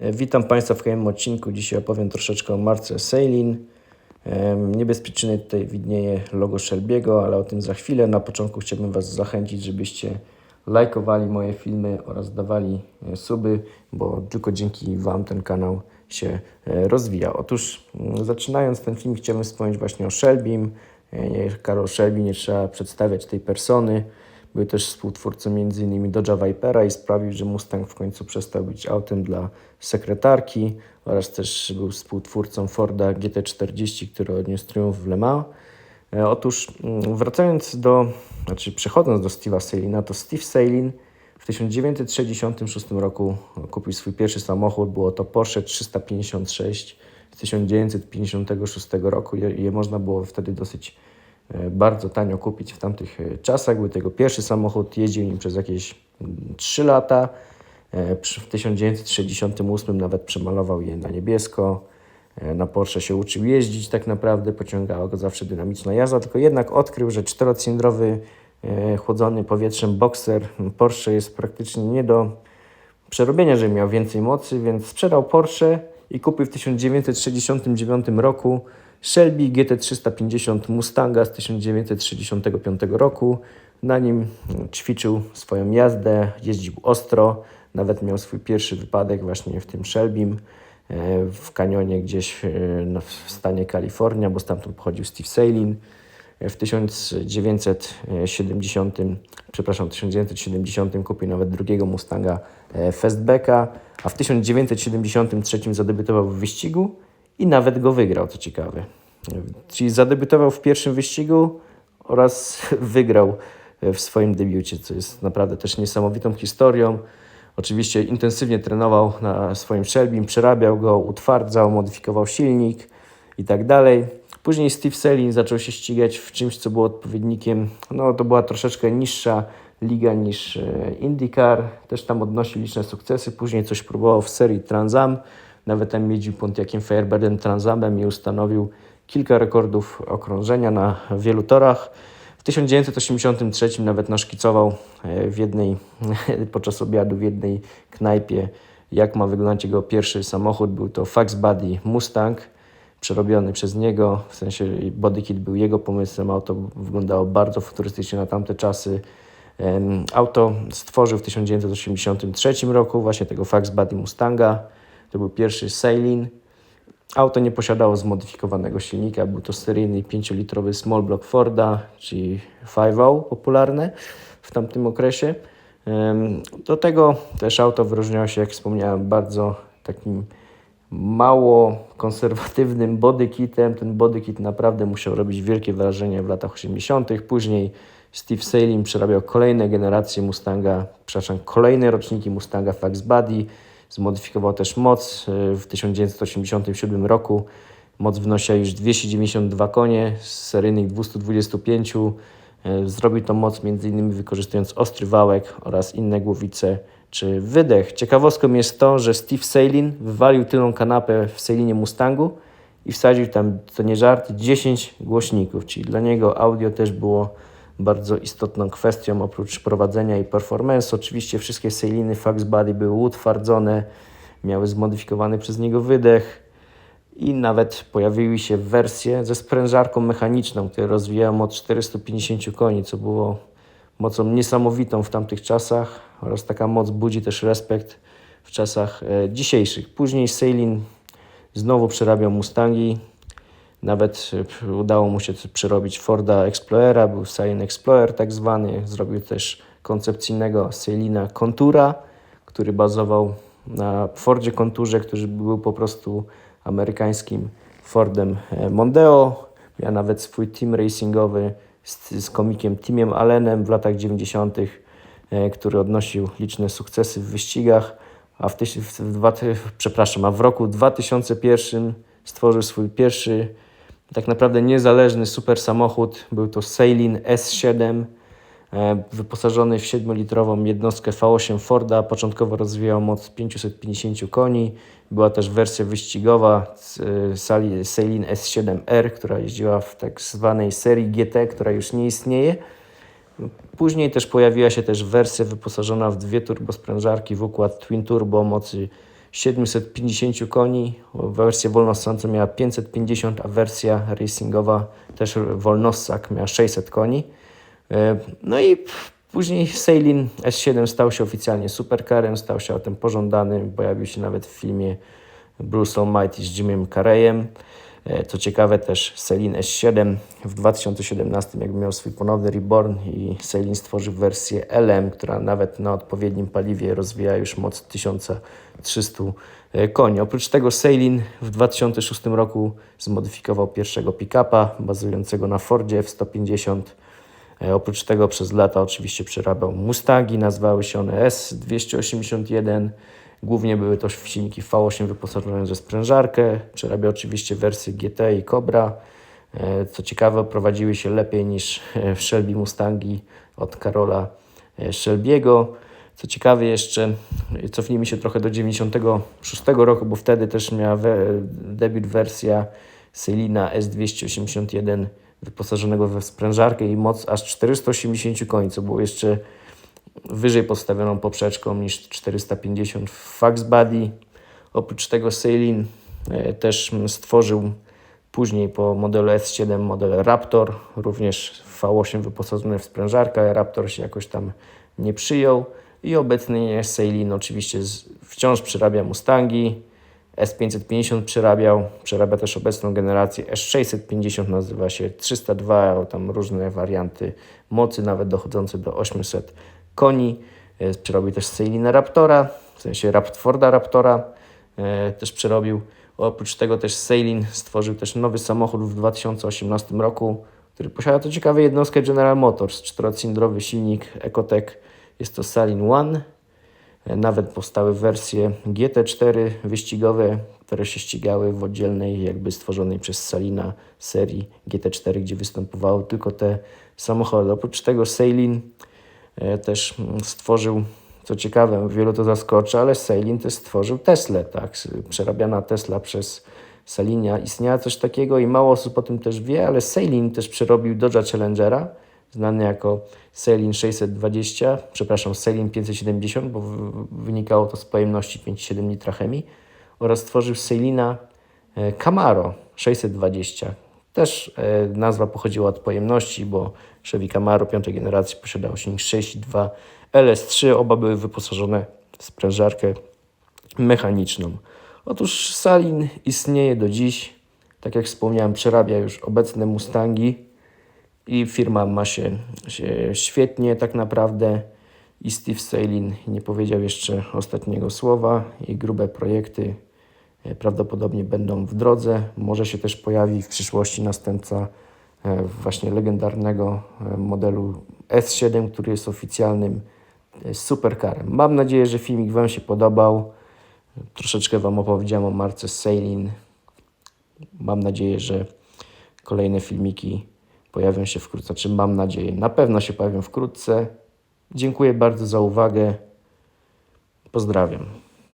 E, Witam Państwa w kolejnym odcinku. Dzisiaj opowiem troszeczkę o marce Sailin. Em, Nie bez przyczyny tutaj widnieje logo Shelby'ego, ale o tym za chwilę. Na początku chciałbym Was zachęcić, żebyście lajkowali moje filmy oraz dawali e, suby, bo tylko dzięki Wam ten kanał się e, rozwija. Otóż mm, zaczynając ten film chciałbym wspomnieć właśnie o Shelbym. E, nie- Karol Shelby, nie trzeba przedstawiać tej persony. Był też współtwórcą m.in. Dodge'a Vipera i sprawił, że Mustang w końcu przestał być autem dla sekretarki oraz też był współtwórcą Forda GT40, który odniósł triumf w Le Mans. E, Otóż mm, wracając do, znaczy przechodząc do Steve'a Salina, to Steve Salin w 1966 roku kupił swój pierwszy samochód, było to Porsche 356 z 1956 roku. Je, je można było wtedy dosyć bardzo tanio kupić w tamtych e, czasach. Był to jego pierwszy samochód, jeździł nim przez jakieś mm, 3 lata. E, W 1968 nawet przemalował je na niebiesko. E, Na Porsche się uczył jeździć tak naprawdę, pociągała go zawsze dynamiczna jazda, tylko jednak odkrył, że czterocylindrowy e, chłodzony powietrzem Boxer Porsche jest praktycznie nie do przerobienia, żeby miał więcej mocy, więc sprzedał Porsche i kupił w 1969 roku Shelby GT350 Mustanga z 1965 roku. Na nim mm, ćwiczył swoją jazdę, jeździł ostro, nawet miał swój pierwszy wypadek właśnie w tym Shelbym e, w kanionie gdzieś e, w stanie Kalifornia, bo stamtąd pochodził Steve Salin. W 1970, przepraszam, w 1970 kupił nawet drugiego Mustanga e, Fastbacka, a w 1973 zadebiutował w wyścigu i nawet go wygrał, co ciekawe. Czyli zadebiutował w pierwszym wyścigu oraz wygrał w swoim debiucie, co jest naprawdę też niesamowitą historią. Oczywiście intensywnie trenował na swoim Shelbym, przerabiał go, utwardzał, modyfikował silnik i tak dalej. Później Steve Selin zaczął się ścigać w czymś, co było odpowiednikiem, no to była troszeczkę niższa liga niż e, IndyCar, też tam odnosił liczne sukcesy, później coś próbował w serii Trans Am, nawet tam jeździł Pontiaciem Firebirdem Trans Amem i ustanowił kilka rekordów okrążenia na wielu torach. W 1983 nawet naszkicował e, w jednej, podczas obiadu w jednej knajpie, jak ma wyglądać jego pierwszy samochód. Był to Fax Mustang, przerobiony przez niego, w sensie bodykit był jego pomysłem, auto wyglądało bardzo futurystycznie na tamte czasy. Auto stworzył w 1983 roku, właśnie tego Fax Mustanga. To był pierwszy Sailin. Auto nie posiadało zmodyfikowanego silnika, był to seryjny 5-litrowy small block Forda, czyli 5.0 popularne w tamtym okresie. Do tego też auto wyróżniało się, jak wspomniałem, bardzo takim mało konserwatywnym bodykitem. Ten bodykit naprawdę musiał robić wielkie wrażenie w latach 80. Później Steve Salin przerabiał kolejne generacje Mustanga, przepraszam, kolejne roczniki Mustanga Fax Buddy. Zmodyfikował też moc y, w 1987 roku. Moc wynosiła już 292 konie z seryjnych 225. Y, Zrobił tą moc m.in. wykorzystując ostry wałek oraz inne głowice czy wydech. Ciekawostką jest to, że Steve Salin wywalił tylną kanapę w Salinie Mustangu i wsadził tam, to nie żart, 10 głośników, czyli dla niego audio też było bardzo istotną kwestią oprócz prowadzenia i performance. Oczywiście wszystkie Saliny Fax Body były utwardzone, miały zmodyfikowany przez niego wydech i nawet pojawiły się wersje ze sprężarką mechaniczną, które rozwijają moc 450 koni, co było mocą niesamowitą w tamtych czasach oraz taka moc budzi też respekt w czasach e, dzisiejszych. Później Salin znowu przerabiał Mustangi, nawet e, udało mu się przerobić Forda Explorera, był Salin Explorer tak zwany, zrobił też koncepcyjnego Salina Contura, który bazował na Fordzie Conturze, który był po prostu amerykańskim Fordem e, Mondeo. Miał nawet swój team racingowy z, z komikiem Timiem Allenem w latach 90., e, który odnosił liczne sukcesy w wyścigach, a w, tyś, w, ty- przepraszam, a w roku 2001 stworzył swój pierwszy tak naprawdę niezależny super samochód. Był to Sailin S7, e, wyposażony w 7-litrową jednostkę V8 Forda. Początkowo rozwijał moc 550 koni. Była też wersja wyścigowa e, Sailin S7R, która jeździła w tak zwanej serii GT, która już nie istnieje. Później też pojawiła się też wersja wyposażona w dwie turbosprężarki w układ Twin Turbo mocy 750 koni. Wersja wolnossąca miała 550, a wersja racingowa też wolnossak miała 600 koni. E, No i później Seilin S7 stał się oficjalnie supercarem, stał się autem pożądanym, pojawił się nawet w filmie Bruce Almighty z Jimem Carreyem. E, Co ciekawe też Selin S7 w 2017 jakby miał swój ponowny reborn i Selin stworzył wersję LM, która nawet na odpowiednim paliwie rozwija już moc 1300 koni. Oprócz tego Selin w 2006 roku zmodyfikował pierwszego pick-upa bazującego na Fordzie F-150. E, Oprócz tego przez lata oczywiście przerabiał Mustangi, nazywały się one S281. Głównie były to silniki V8 wyposażone ze sprężarkę. Przerabiał oczywiście wersje GT i Cobra. E, Co ciekawe, prowadziły się lepiej niż e, Shelby Mustangi od Karola e, Shelby'ego. Co ciekawe jeszcze, cofnijmy się trochę do 96 roku, bo wtedy też miała debiut wersja Selina S281 wyposażonego we sprężarkę i moc aż 480 koni, co było jeszcze wyżej postawioną poprzeczką niż 450 w Fax Buddy. Oprócz tego Seilin e, też stworzył później po modelu S7 model Raptor, również V8 wyposażony w sprężarkę. Raptor się jakoś tam nie przyjął i obecnie Seilin oczywiście wciąż przerabia Mustangi. S550 przerabiał, przerabia też obecną generację. S650 nazywa się 302, tam różne warianty mocy, nawet dochodzące do 800 koni. E, Przerobił też Seilina Raptora, w sensie Rapforda Raptora e, też przerobił. Oprócz tego też Seilin stworzył też nowy samochód w 2018 roku, który posiada to ciekawe jednostkę General Motors, czterocylindrowy silnik Ecotec. Jest to Salin One. E, Nawet powstały wersje GT4 wyścigowe, które się ścigały w oddzielnej, jakby stworzonej przez Salina serii GT4, gdzie występowały tylko te samochody. Oprócz tego Seilin e, też mm, stworzył, co ciekawe, wielu to zaskoczy, ale Seilin też stworzył Teslę, tak? Przerabiana Tesla przez Salinia. Istniała coś takiego i mało osób o tym też wie, ale Seilin też przerobił Dodge'a Challengera, znany jako Selin 620, przepraszam, Selin 570, bo wynikało to z pojemności 5,7 litra chemii oraz stworzył Selina e, Camaro 620. Też e, nazwa pochodziła od pojemności, bo Chevy Camaro piątej generacji posiadało silnik 6,2 LS3. Oba były wyposażone w sprężarkę mechaniczną. Otóż Salin istnieje do dziś. Tak jak wspomniałem, przerabia już obecne Mustangi i firma ma się, się świetnie tak naprawdę. I Steve Salin nie powiedział jeszcze ostatniego słowa. Jej grube projekty prawdopodobnie będą w drodze. Może się też pojawi w przyszłości następca e, właśnie legendarnego e, modelu S7, który jest oficjalnym e, supercarem. Mam nadzieję, że filmik Wam się podobał. Troszeczkę Wam opowiedziałem o marce Sailin. Mam nadzieję, że kolejne filmiki pojawią się wkrótce. Znaczy mam nadzieję, na pewno się pojawią wkrótce. Dziękuję bardzo za uwagę. Pozdrawiam.